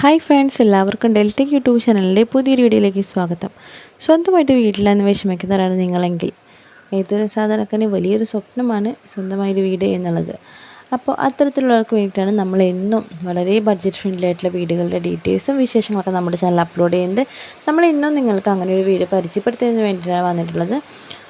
Hi friends എല്ലാവർക്കും ഡെൽറ്റക് YouTube ചാനലിന്റെ പുതിയൊരു വീഡിയോയിലേക്ക് സ്വാഗതം. സ്വന്തമായിട്ട് വീട്ടിലെന്ന് വിഷമിക്കുന്നവരാണ് നിങ്ങളെങ്കിൽ. ഏതൊരു സാധാരണക്കാരന് വലിയൊരു സ്വപ്നമാണ് സ്വന്തമായൊരു വീട് എന്നുള്ളത്. അപ്പോൾ അത്തരത്തിലുള്ളവർക്ക് വേണ്ടിയിട്ടാണ് നമ്മൾ എന്നും വളരെ ബഡ്ജറ്റ് ഫ്രണ്ട്ലി ആയിട്ടുള്ള വീടുകളുടെ ഡീറ്റെയിൽസും വിശേഷങ്ങളൊക്കെ നമ്മുടെ ചാനൽ അപ്ലോഡ് ചെയ്യുന്നത്. നമ്മൾ ഇന്നും നിങ്ങൾക്ക് അങ്ങനെ ഒരു വീട് പരിചയപ്പെടുത്തുന്നതിന് വേണ്ടിയിട്ടാണ് വന്നിട്ടുള്ളത്.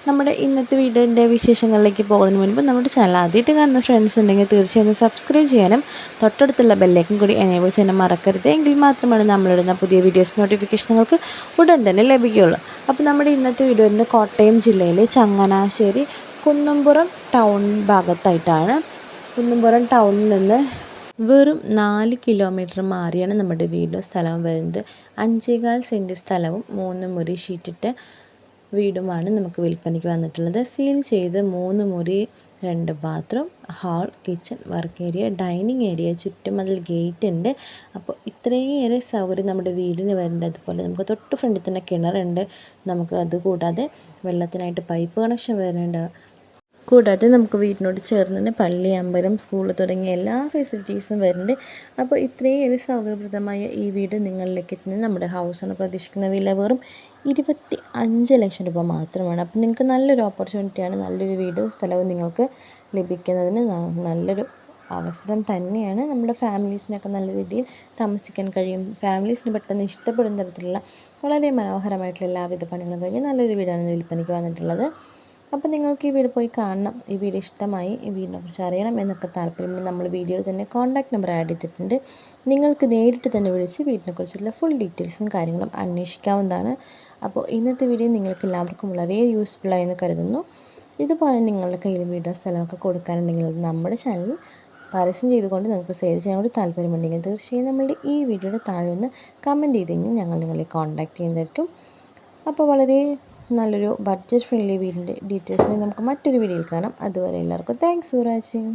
നമ്മുടെ ഇന്നത്തെ വീഡിയോന്റെ വിശേഷങ്ങളിലേക്ക് പോകുന്നതിന് മുൻപ് നമ്മുടെ ചാനൽ ആദ്യമായിട്ട് കാണുന്ന ഫ്രണ്ട്സ് ഉണ്ടെങ്കിൽ തീർച്ചയായും സബ്സ്ക്രൈബ് ചെയ്യാനും തൊട്ടടുത്തുള്ള ബെല്ലേക്കും കൂടി എനേബിൾ ചെയ്യാൻ മറക്കരുത്. എങ്കിൽ മാത്രമാണ് നമ്മളിടുന്ന പുതിയ വീഡിയോസ് നോട്ടിഫിക്കേഷൻ നിങ്ങൾക്ക് ഉടൻ തന്നെ ലഭിക്കുകയുള്ളൂ. അപ്പോൾ നമ്മുടെ ഇന്നത്തെ വീഡിയോ ഇന്ന് കോട്ടയം ജില്ലയിലെ ചങ്ങനാശ്ശേരി കുന്നമ്പുറം ടൗൺ ഭാഗത്തായിട്ടാണ്. കുന്നമ്പുറം ടൗണിൽ നിന്ന് വെറും നാല് കിലോമീറ്റർ മാറിയാണ് നമ്മുടെ വീടും സ്ഥലവും വരുന്നത്. അഞ്ചേകാൽ സെന്റ് സ്ഥലവും മൂന്ന് മുറി ഷീറ്റിട്ട വീടുമാണ് നമുക്ക് വിൽപ്പനയ്ക്ക് വന്നിട്ടുള്ളത്. സീൽ ചെയ്ത് മൂന്ന് മുറി രണ്ട് bathroom hall kitchen work area dining area ചുറ്റും ചുറ്റുമതിൽ ഗേറ്റ് ഉണ്ട്. അപ്പോൾ ഇത്രയേറെ സൗകര്യം നമ്മുടെ വീടിന് വരുന്നുണ്ട്. അതുപോലെ നമുക്ക് തൊട്ട് ഫ്രണ്ടിൽ തന്നെ കിണറുണ്ട്. നമുക്ക് അത് കൂടാതെ വെള്ളത്തിനായിട്ട് പൈപ്പ് കണക്ഷൻ വരുന്നുണ്ട്. കൂടാതെ നമുക്ക് വീടിനോട് ചേർന്ന് തന്നെ പള്ളി അമ്പലം സ്കൂൾ തുടങ്ങിയ എല്ലാ ഫെസിലിറ്റീസും വരുന്നുണ്ട്. അപ്പോൾ ഇത്രയേറെ സൗകര്യപ്രദമായ ഈ വീട് നിങ്ങളിലേക്ക് എത്തുന്നത് നമ്മുടെ ഹൗസാണ് പ്രതീക്ഷിക്കുന്ന വില വെറും ഇരുപത്തി അഞ്ച് ലക്ഷം രൂപ മാത്രമാണ്. അപ്പോൾ നിങ്ങൾക്ക് നല്ലൊരു ഓപ്പർച്യൂണിറ്റിയാണ് നല്ലൊരു വീടും സ്ഥലവും നിങ്ങൾക്ക് ലഭിക്കുന്നതിന് നല്ലൊരു അവസരം തന്നെയാണ് നമ്മുടെ ഫാമിലീസിനൊക്കെ നല്ല രീതിയിൽ താമസിക്കാൻ കഴിയും. ഫാമിലീസിന് പെട്ടെന്ന് ഇഷ്ടപ്പെടുന്ന തരത്തിലുള്ള വളരെ മനോഹരമായിട്ടുള്ള എല്ലാവിധ പണികളും കഴിഞ്ഞ് നല്ലൊരു വീടാണ് വിൽപ്പനയ്ക്ക് വന്നിട്ടുള്ളത്. അപ്പോൾ നിങ്ങൾക്ക് ഈ വീട് പോയി കാണണം. ഈ വീട് ഇഷ്ടമായി ഈ വീടിനെ കുറിച്ച് അറിയണം എന്നൊക്കെ താല്പര്യമുണ്ട് നമ്മൾ വീഡിയോയിൽ തന്നെ കോൺടാക്ട് നമ്പർ ആഡ് ചെയ്തിട്ടുണ്ട്. നിങ്ങൾക്ക് നേരിട്ട് തന്നെ വിളിച്ച് വീടിനെക്കുറിച്ചുള്ള ഫുൾ ഡീറ്റെയിൽസും കാര്യങ്ങളും അന്വേഷിക്കാവുന്നതാണ്. അപ്പോൾ ഇന്നത്തെ വീഡിയോ നിങ്ങൾക്ക് എല്ലാവർക്കും വളരെ യൂസ്ഫുള്ളായി എന്ന് കരുതുന്നു. ഇതുപോലെ നിങ്ങളുടെ കയ്യിൽ വീടോ സ്ഥലമൊക്കെ കൊടുക്കാനുണ്ടെങ്കിൽ നമ്മുടെ ചാനൽ പരസ്യം ചെയ്തുകൊണ്ട് നിങ്ങൾക്ക് സെയിൽ ചെയ്യാൻ കൂടി താല്പര്യമുണ്ടെങ്കിൽ തീർച്ചയായും നമ്മളുടെ ഈ വീഡിയോയുടെ താഴെ ഒന്ന് കമന്റ് ചെയ്ത് ഞങ്ങൾ നിങ്ങളെ കോൺടാക്ട് ചെയ്യുന്നതായിരിക്കും. അപ്പോൾ വളരെ നല്ലൊരു ബഡ്ജറ്റ് ഫ്രണ്ട്ലി വീടിന്റെ ഡീറ്റെയിൽസ് നമുക്ക് മറ്റൊരു വീഡിയോയിൽ കാണാം. അതുവരെ എല്ലാവർക്കും താങ്ക്സ് ഫോർ വാച്ചിങ്